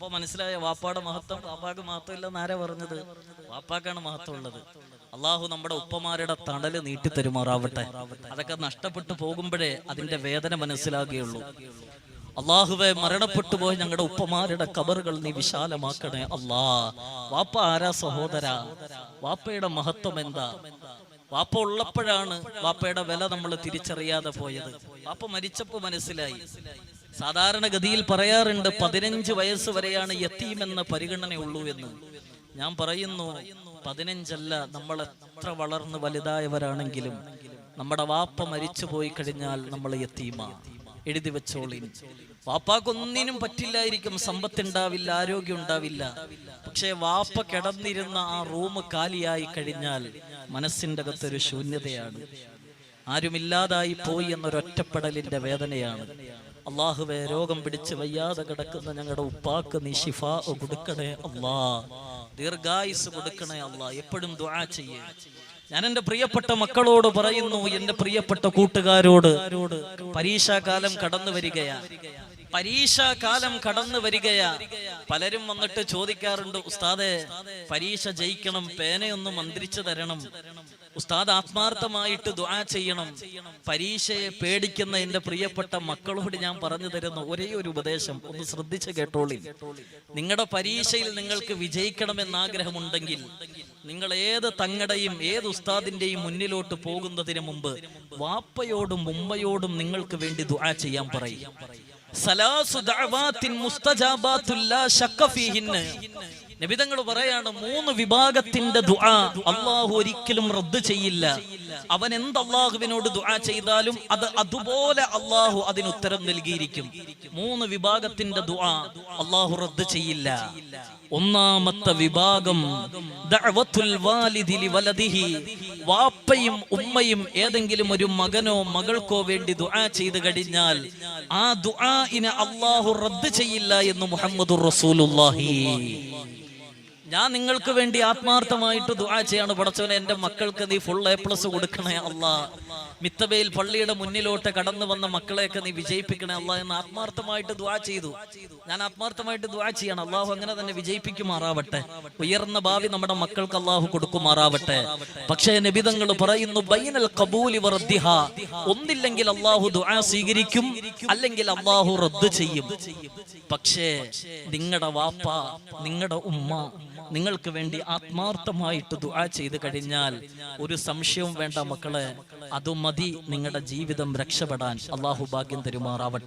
അപ്പൊ മനസ്സിലായ വാപ്പാടെ മഹത്വം വാപ്പാക്ക് മഹത്വം ഇല്ലെന്ന് ആരാ പറഞ്ഞത്? വാപ്പാക്കാണ് മഹത്വം ഉള്ളത് അള്ളാഹു നമ്മുടെ ഉപ്പമാരുടെ തണൽ നീട്ടിത്തരുമാറാവട്ടെ. അതൊക്കെ നഷ്ടപ്പെട്ടു പോകുമ്പോഴേ അതിന്റെ വേദന മനസ്സിലാകുകയുള്ളൂ. അള്ളാഹുവെ മരണപ്പെട്ടു പോയ ഞങ്ങളുടെ ഉപ്പമാരുടെ കബറുകൾ നീ വിശാലമാക്കണേ അള്ളാ. വാപ്പ ആരാ സഹോദര? വാപ്പയുടെ മഹത്വം എന്താ? വാപ്പ ഉള്ളപ്പോഴാണ് വാപ്പയുടെ വില നമ്മൾ തിരിച്ചറിയാതെ പോയത്. വാപ്പ മരിച്ചപ്പോ മനസ്സിലായി. സാധാരണഗതിയിൽ പറയാറുണ്ട് പതിനഞ്ച് വയസ്സ് വരെയാണ് എത്തിയുമെന്ന പരിഗണനയുള്ളൂ എന്ന്. ഞാൻ പറയുന്നു പതിനഞ്ചല്ല നമ്മൾ എത്ര വളർന്ന് വലുതായവരാണെങ്കിലും നമ്മുടെ വാപ്പ മരിച്ചു പോയി കഴിഞ്ഞാൽ നമ്മൾ യത്തീമ. എഴുതി വെച്ചോളി. വാപ്പാക്കൊന്നിനും പറ്റില്ലായിരിക്കും സമ്പത്ത് ഉണ്ടാവില്ല ആരോഗ്യം ഉണ്ടാവില്ല പക്ഷേ വാപ്പ കിടന്നിരുന്ന ആ റൂം കാലിയായി കഴിഞ്ഞാൽ മനസ്സിന്റെ അകത്തൊരു ശൂന്യതയാണ്. ആരുമില്ലാതായി പോയി എന്നൊരൊറ്റപ്പെടലിന്റെ വേദനയാണ്. അള്ളാഹുവെ രോഗം പിടിച്ച് വയ്യാതെ കിടക്കുന്ന ഞങ്ങളുടെ ഉപ്പാക്ക് നീ ഷിഫ കൊടുക്കണേ അള്ളാ. ദീർഘായുസ് കൊടുക്കണേ അള്ളാ. എപ്പോഴും ദ്വാ ചെയ്യേ. ഞാൻ എന്റെ പ്രിയപ്പെട്ട മക്കളോട് പറയുന്നു എന്റെ പ്രിയപ്പെട്ട കൂട്ടുകാരോട് പരീക്ഷാകാലം കടന്നു വരികയാ. പരീക്ഷാകാലം കടന്നു വരികയാ. പലരും വന്നിട്ട് ചോദിക്കാറുണ്ട് ഉസ്താദെ പരീക്ഷ ജയിക്കണം പേനയൊന്ന് മന്ത്രിച്ചു തരണം. ഉസ്താദ് ആത്മാർത്ഥമായിട്ട് ദുആ ചെയ്യണം. പരീക്ഷയെ പേടിക്കുന്ന എന്റെ പ്രിയപ്പെട്ട മക്കളോട് ഞാൻ പറഞ്ഞു തരുന്ന ഒരേ ഒരു ഉപദേശം. ഒന്ന് ശ്രദ്ധിച്ച് കേട്ടോളി. നിങ്ങളുടെ പരീക്ഷയിൽ നിങ്ങൾക്ക് വിജയിക്കണമെന്ന് ആഗ്രഹമുണ്ടെങ്കിൽ നിങ്ങൾ ഏത് തങ്ങടെയും ഏത് ഉസ്താദിന്റെയും മുന്നിലോട്ട് പോകുന്നതിന് മുമ്പ് വാപ്പയോടും ഉമ്മയോടും നിങ്ങൾക്ക് വേണ്ടി ദുആ ചെയ്യാൻ പറയും. സലാസു മുസ്തജാബാത്തുല്ലാ നബിതങ്ങൾ പറയാണ് മൂന്ന് വിഭാഗത്തിന്റെ ദുആ അള്ളാഹു ഒരിക്കലും റദ്ദ് ചെയ്യില്ല. അവൻ എന്ത് അള്ളാഹുവിനോട് ദുആ ചെയ്താലും അത് അതുപോലെ അള്ളാഹു അതിന് ഉത്തരം നൽകിയിരിക്കും. മൂന്ന് വിഭാഗത്തിന്റെ ദുആ അള്ളാഹു റദ്ദ് ചെയ്യില്ല. ഒന്നാമത്തെ വിഭാഗം വാപ്പയും ഉമ്മയും ഏതെങ്കിലും ഒരു മകനോ മകൾക്കോ വേണ്ടി ദുആ ചെയ്തു കഴിഞ്ഞാൽ ആ ദുആ ഇനെ അള്ളാഹു റദ്ദ് ചെയ്യില്ല എന്ന് മുഹമ്മദുർ റസൂലുള്ളാഹി. ഞാൻ നിങ്ങൾക്ക് വേണ്ടി ആത്മാർത്ഥമായിട്ട് ദുആ ചെയ്യാണ് പടച്ചവനെ. എന്റെ മക്കൾക്ക് നീ ഫുൾ എ പ്ലസ് കൊടുക്കണേ അല്ലാ. മിത്തബയിൽ പള്ളിയുടെ മുന്നിലോട്ട് കടന്നു വന്ന മക്കളെയൊക്കെ നീ വിജയിപ്പിക്കണേ അല്ലാ എന്ന് ആത്മാർത്ഥമായിട്ട് ദുആ ചെയ്തു. ഞാൻ ആത്മാർത്ഥമായിട്ട് ദുആ ചെയ്യണം. അള്ളാഹു അങ്ങനെ തന്നെ വിജയിപ്പിക്കുമാറാവട്ടെ. ഉയർന്ന ഭാവി നമ്മുടെ മക്കൾക്ക് അള്ളാഹു കൊടുക്കുമാറാവട്ടെ. പക്ഷേ നബിതങ്ങൾ പറയുന്നു ബൈനൽ ഒന്നില്ലെങ്കിൽ അള്ളാഹു ദുആ സ്വീകരിക്കും അല്ലെങ്കിൽ അള്ളാഹു റദ്ദ് ചെയ്യും. പക്ഷേ നിങ്ങളുടെ വാപ്പ നിങ്ങളുടെ ഉമ്മ നിങ്ങൾക്ക് വേണ്ടി ആത്മാർത്ഥമായിട്ട് ദുആ ചെയ്ത് കഴിഞ്ഞാൽ ഒരു സംശയവും വേണ്ട മക്കളെ അത് മതി നിങ്ങളുടെ ജീവിതം രക്ഷപ്പെടാൻ. അള്ളാഹു ഭാഗ്യം തരുമാറാവട്ടെ.